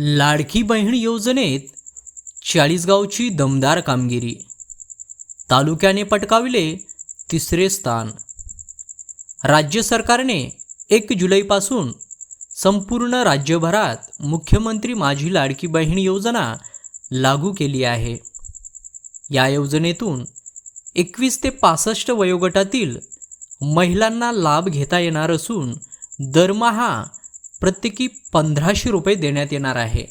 लाडकी बहीण योजनेत चाळीसगावची दमदार कामगिरी. तालुक्याने पटकाविले तिसरे स्थान. राज्य सरकारने एक जुलैपासून संपूर्ण राज्यभरात मुख्यमंत्री माझी लाडकी बहीण योजना लागू केली आहे. या योजनेतून एकवीस ते पासष्ट वयोगटातील महिलांना लाभ घेता येणार असून दरमहा प्रत्येकी पंधराशे रुपये देण्यात येणार आहे.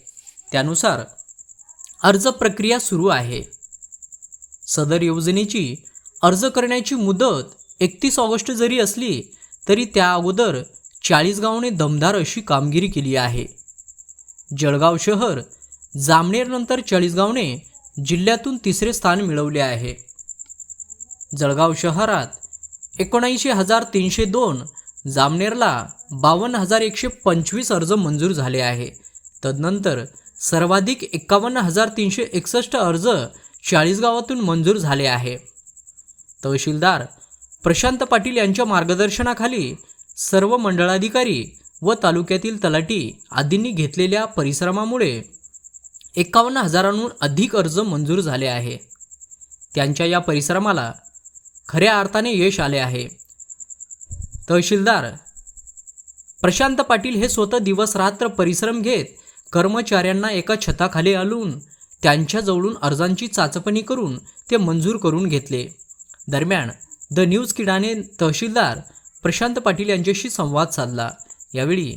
त्यानुसार अर्ज प्रक्रिया सुरू आहे. सदर योजनेची अर्ज करण्याची मुदत एकतीस ऑगस्ट जरी असली तरी त्या अगोदर चाळीसगावने दमदार अशी कामगिरी केली आहे. जळगाव शहर जामनेरनंतर चाळीसगावने जिल्ह्यातून तिसरे स्थान मिळवले आहे. जळगाव शहरात एकोणऐंशी हजार तीनशे दोन जामनेरला बावन्न हजार एकशे पंचवीस अर्ज मंजूर झाले आहे. तदनंतर सर्वाधिक एकावन्न हजार तीनशे एकसष्ट अर्ज चाळीसगावातून मंजूर झाले आहे. तहसीलदार प्रशांत पाटील यांच्या मार्गदर्शनाखाली सर्व मंडळाधिकारी व तालुक्यातील तलाटी आदींनी घेतलेल्या परिश्रमामुळे एकावन्न हजारांहून अधिक अर्ज मंजूर झाले आहे. त्यांच्या या परिश्रमाला खऱ्या अर्थाने यश आले आहे. तहसीलदार प्रशांत पाटील हे स्वतः दिवस रात्र परिश्रम घेत कर्मचाऱ्यांना एका छताखाली आणून त्यांच्याजवळून अर्जांची चाचपणी करून ते मंजूर करून घेतले. दरम्यान द न्यूज किडाने तहसीलदार प्रशांत पाटील यांच्याशी संवाद साधला. यावेळी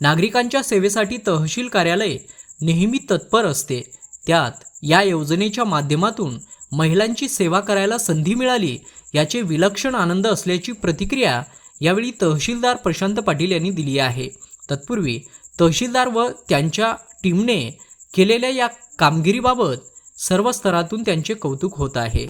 नागरिकांच्या सेवेसाठी तहसील कार्यालय नेहमी तत्पर असते. त्यात या योजनेच्या माध्यमातून महिलांची सेवा करायला संधी मिळाली याचे विलक्षण आनंद असल्याची प्रतिक्रिया यावेळी तहसीलदार प्रशांत पाटील यांनी दिली आहे. तत्पूर्वी तहसीलदार व त्यांच्या टीमने केलेल्या या कामगिरीबाबत सर्व स्तरातून त्यांचे कौतुक होत आहे.